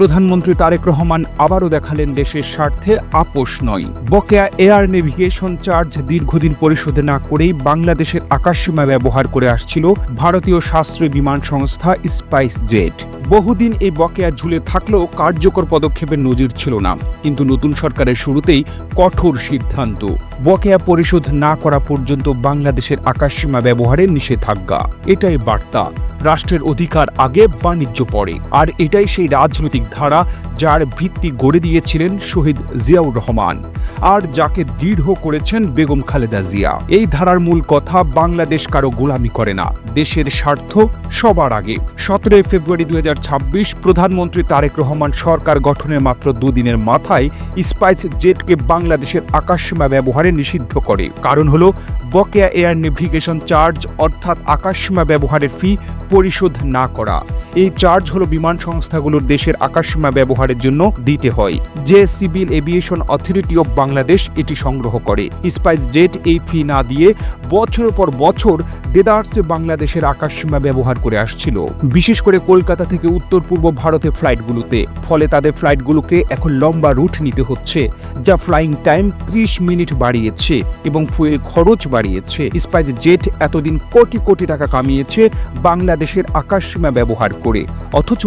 প্রধানমন্ত্রী তারেক রহমান আবারও দেখালেন দেশের স্বার্থে আপোষ নয়। বকেয়া এয়ার নেভিগেশন চার্জ দীর্ঘদিন পরিশোধ না করেই বাংলাদেশের আকাশসীমা ব্যবহার করে আসছিল ভারতীয় সাশ্রয়ী বিমান সংস্থা স্পাইস জেট বহুদিন এই বকেয়া ঝুলে থাকলেও কার্যকর পদক্ষেপের নজির ছিল না। কিন্তু নতুন সরকারের শুরুতেই কঠোর সিদ্ধান্ত। বকেয়া পরিশোধ না করা পর্যন্ত বাংলাদেশের আকাশসীমা ব্যবহারের নিষেধাজ্ঞা। এটাই বার্তা। রাষ্ট্রের অধিকার আগে বাণিজ্য পড়ে আর এটাই সেই রাজনৈতিক ধারা যার ভিত্তি গড়ে দিয়েছিলেন শহীদ জিয়াউর রহমান। আর যাকে দৃঢ় করেছেন বেগম খালেদা জিয়া। এই ধারার মূল কথা বাংলাদেশ কারও গোলামি করে না। দেশের স্বার্থ সবার আগে। সতেরোই ফেব্রুয়ারি দুই হাজার ছাব্বিশ প্রধানমন্ত্রী তারেক রহমান সরকার গঠনের মাত্র দুদিনের মাথায় স্পাইস জেটকে বাংলাদেশের আকাশসীমা ব্যবহারে নিষিদ্ধ করে। কারণ হলো, বকেয়া এয়ার নেভিগেশন চার্জ অর্থাৎ আকাশসীমা ব্যবহারের ফি পরিশোধ না করা। এই চার্জ হল বিমান সংস্থাগুলোর দেশের আকাশসীমা ব্যবহারের জন্য দিতে হয়। যে civil aviation authority of Bangladesh এটি সংগ্রহ করে। স্পাইস জেট এই ফি না দিয়ে বছরের পর বছর দেদার্সে বাংলাদেশের আকাশসীমা ব্যবহার করে আসছিল, বিশেষ করে কলকাতা থেকে উত্তর পূর্ব ভারতের ফ্লাইটগুলোতে, ফলে তাদের ফ্লাইটগুলোকে এখন লম্বা রুট নিতে হচ্ছে, যা ফ্লাইং টাইম ত্রিশ মিনিট বাড়িয়েছে এবং ফুয়েল খরচ বাড়িয়েছে। স্পাইস জেট এতদিন কোটি কোটি টাকা কামিয়েছে বাংলাদেশের আকাশসীমা ব্যবহার করে, অথচ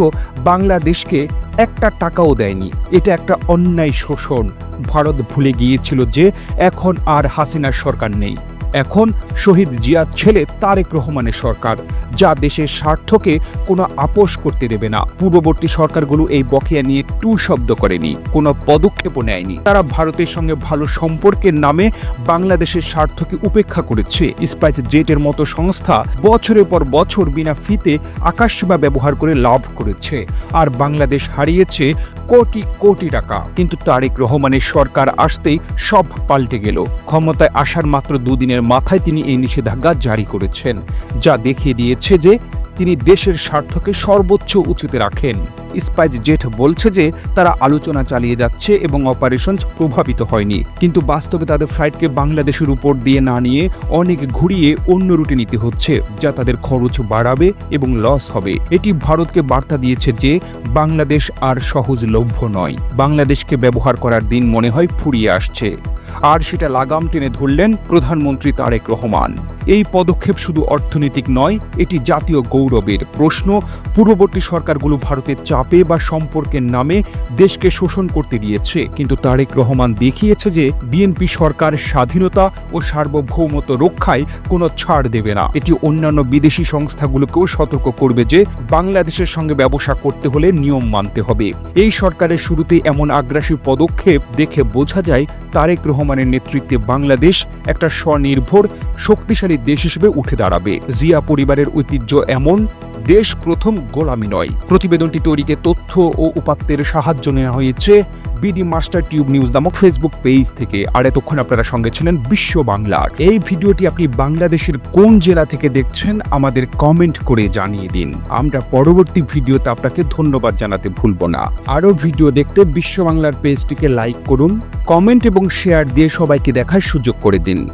বাংলাদেশকে একটা টাকাও দেয়নি। এটা একটা অন্যায় শোষণ। ভারত ভুলে গিয়েছিল যে এখন আর হাসিনার সরকার নেই। এখন শহীদ জিয়ার ছেলে তারেক রহমানের সরকার, যা দেশের স্বার্থকে কোনো আপোষ করতে দেবে না। পূর্ববর্তী সরকারগুলো এই বকেয়া নিয়ে টু শব্দ করেনি, কোনো পদক্ষেপও নেয়নি। তারা ভারতের সঙ্গে ভালো সম্পর্কের নামে বাংলাদেশের স্বার্থকে উপেক্ষা করেছে। স্পাইস জেটের মতো সংস্থা বছরের পর বছর বিনা ফিতে আকাশসীমা ব্যবহার করে লাভ করেছে, আর বাংলাদেশ হারিয়েছে কোটি কোটি টাকা। কিন্তু তারেক রহমানের সরকার আসতেই সব পাল্টে গেল। ক্ষমতায় আসার মাত্র দুদিনের মাথায় তিনি এই নিষেধাজ্ঞা জারি করেছেন। যা দেখিয়ে দিয়েছে যে তিনি দেশের স্বার্থকে সর্বোচ্চ উঁচুতে রাখেন। স্পাইস জেট বলছে যে, তারা আলোচনা চালিয়ে যাচ্ছে এবং অপারেশন প্রভাবিত হয়নি। কিন্তু বাস্তবে তাদের ফ্লাইটকে বাংলাদেশের উপর দিয়ে না নিয়ে অনেক ঘুরিয়ে অন্য রুটে নিতে হচ্ছে, যা তাদের খরচ বাড়াবে এবং লস হবে। এটি ভারতকে বার্তা দিয়েছে যে, বাংলাদেশ আর সহজলভ্য নয়। বাংলাদেশকে ব্যবহার করার দিন মনে হয় ফুরিয়ে আসছে। আর সেটা লাগাম টেনে ধরলেন প্রধানমন্ত্রী তারেক রহমান। এই পদক্ষেপ শুধু অর্থনৈতিক নয়, এটি জাতীয় গৌরবের প্রশ্ন। পূর্ববর্তী সরকারগুলো ভারতের চাপে বা সম্পর্কের নামে দেশকে শোষণ করতে দিয়েছে, কিন্তু তারেক রহমান দেখিয়েছে যে বিএনপি সরকার স্বাধীনতা ও সার্বভৌমত্ব রক্ষায় কোনো ছাড় দেবে না। এটি অন্যান্য বিদেশি সংস্থাগুলোকেও সতর্ক করবে যে বাংলাদেশের সঙ্গে ব্যবসা করতে হলে নিয়ম মানতে হবে। এই সরকারের শুরুতে এমন আগ্রাসী পদক্ষেপ দেখে বোঝা যায়, তারেক রহমানের নেতৃত্বে বাংলাদেশ একটা স্বনির্ভর, শক্তিশালী দেশ হিসেবে উঠে দাঁড়াবে। জিয়া পরিবারের ঐতিহ্য এমন, দেশ প্রথম গোলামি নয়। প্রতিবেদনটি তৈরিতে তথ্য ও উপাত্তের সাহায্য নেওয়া হয়েছে বিডি মাস্টার টিউব নিউজ নামক ফেসবুক পেজ থেকে। আর এতক্ষণ আপনারা সঙ্গে ছিলেন বিশ্ব বাংলার। এই ভিডিওটি আপনি বাংলাদেশের কোন জেলা থেকে দেখছেন, আমাদের কমেন্ট করে জানিয়ে দিন। আমরা পরবর্তী ভিডিওতে আপনাকে ধন্যবাদ জানাতে ভুলব না। আরও ভিডিও দেখতে বিশ্ব বাংলার পেজটিকে লাইক করুন, কমেন্ট এবং শেয়ার দিয়ে সবাইকে দেখার সুযোগ করে দিন।